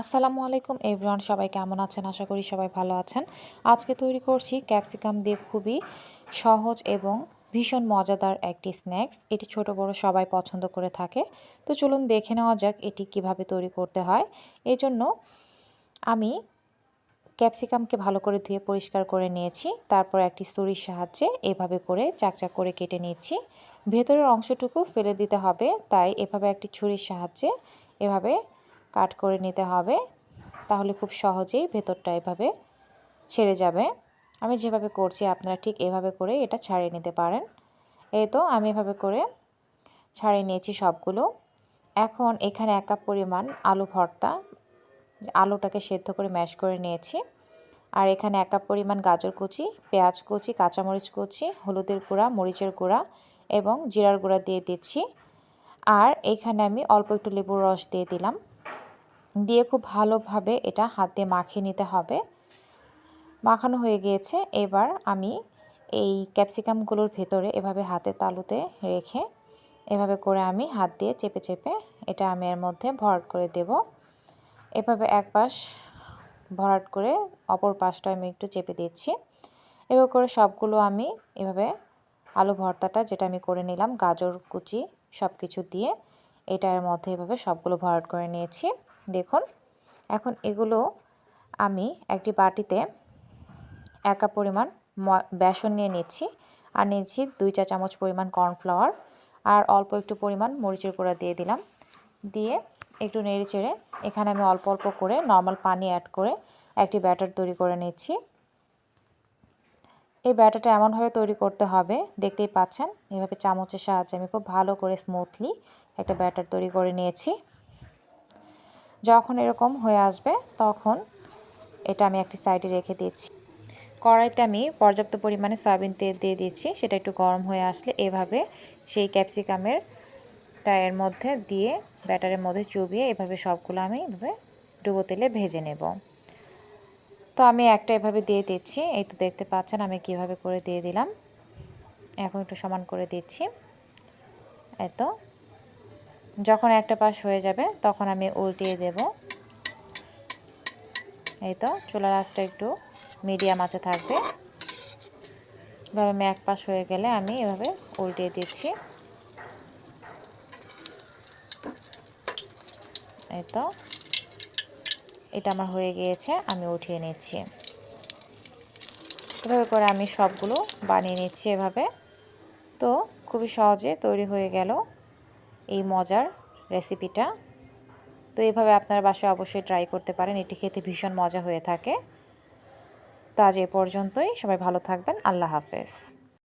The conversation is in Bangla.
আসসালামু আলাইকুম, এভরিওয়ান সবাই কেমন আছেন? আশা করি সবাই ভালো আছেন। আজকে তৈরি করছি ক্যাপসিকাম দিয়ে খুবই সহজ এবং ভীষণ মজাদার একটি স্ন্যাক্স। এটি ছোট, বড় সবাই পছন্দ করে থাকে। তো চলুন দেখে নেওয়া যাক এটি কীভাবে তৈরি করতে হয়। এই জন্য আমি ক্যাপসিকামকে ভালো করে ধুয়ে পরিষ্কার করে নিয়েছি। তারপর একটি ছুরির সাহায্যে এভাবে করে চাকচাক করে কেটে নিচ্ছি। ভেতরের অংশটুকু ফেলে দিতে হবে, তাই এভাবে একটি ছুরির সাহায্যে এভাবে কাট করে নিতে হবে। তাহলে খুব সহজেই ভেতরটা এভাবে ছেড়ে যাবে। আমি যেভাবে করছি, আপনারা ঠিক এভাবে করে এটা ছাড়িয়ে নিতে পারেন। এই তো আমি এভাবে করে ছাড়িয়ে নিয়েছি সবগুলো। এখন এখানে এক কাপ পরিমাণ আলু ভর্তা। আলুটাকে সেদ্ধ করে ম্যাশ করে নিয়েছি। আর এখানে এক কাপ পরিমাণ গাজর কুচি, পেঁয়াজ কুচি, কাঁচামরিচ কুচি, হলুদের গুঁড়া, মরিচের গুঁড়া এবং জিরার গুঁড়া দিয়ে দিচ্ছি। আর এখানে আমি অল্প একটু লেবুর রস দিয়ে দিলাম। দিয়ে খুব ভালোভাবে এটা হাত দিয়ে মাখিয়ে নিতে হবে। মাখানো হয়ে গিয়েছে। এবার আমি এই ক্যাপসিকামগুলোর ভেতরে এভাবে হাতে তালুতে রেখে এভাবে করে আমি হাত দিয়ে চেপে চেপে এটা আমি এর মধ্যে ভরাট করে দেব। এভাবে এক পাশ ভরাট করে অপর পাশটা আমি একটু চেপে দিচ্ছি। এভাবে করে সবগুলো আমি এভাবে আলু ভর্তাটা যেটা আমি করে নিলাম, গাজর, কুচি সব কিছু দিয়ে এটার মধ্যে এভাবে সবগুলো ভরাট করে নিয়েছি। দেখুন, এখন এগুলো আমি একটি বাটিতে একা পরিমাণ বেসন নিয়ে নিচ্ছি। আর নিয়েছি দুই চা চামচ পরিমাণ কর্নফ্লাওয়ার আর অল্প একটু পরিমাণ মরিচের গুঁড়া দিয়ে দিলাম। দিয়ে একটু নেড়ে চেড়ে এখানে আমি অল্প অল্প করে নর্মাল পানি অ্যাড করে একটি ব্যাটার তৈরি করে নিচ্ছি। এই ব্যাটারটা এমনভাবে তৈরি করতে হবে, দেখতেই পাচ্ছেন, এভাবে চামচের সাহায্যে আমি খুব ভালো করে স্মুথলি একটা ব্যাটার তৈরি করে নিয়েছি। যখন এরকম হয়ে আসবে, তখন এটা আমি একটি সাইডে রেখে দিয়েছি। কড়াইতে আমি পর্যাপ্ত পরিমাণে সয়াবিন তেল দিয়ে দিয়েছি, সেটা একটু গরম হয়ে আসলে এভাবে সেই ক্যাপসিকামের টায়ের মধ্যে দিয়ে ব্যাটারের মধ্যে চুবিয়ে এভাবে সবগুলো আমি এভাবে ডুবো তেলে ভেজে নেব। তো আমি একটা এভাবে দিয়ে দিচ্ছি, এই তো দেখতে পাচ্ছেন আমি কীভাবে করে দিয়ে দিলাম। এখন একটু সমান করে দিচ্ছি। এত যখন একটা পাশ হয়ে যাবে, তখন আমি উল্টিয়ে দেব। এই তো, চুলার আঁচটা একটু মিডিয়াম আছে থাকবে। এভাবে আমি এক পাশ হয়ে গেলে আমি এভাবে উল্টিয়ে দিচ্ছি। এই তো, এটা আমার হয়ে গিয়েছে, আমি উঠিয়ে নিচ্ছি। এভাবে করে আমি সবগুলো বানিয়ে নিচ্ছি এভাবে। তো, খুবই সহজে তৈরি হয়ে গেল। এই মজার রেসিপিটা তো এভাবে আপনার বাসায় অবশ্যই ট্রাই করতে পারেন। এটি খেতে ভীষণ মজা হয়ে থাকে। তো আজ এ পর্যন্তই। সবাই ভালো থাকবেন। আল্লাহ হাফেজ।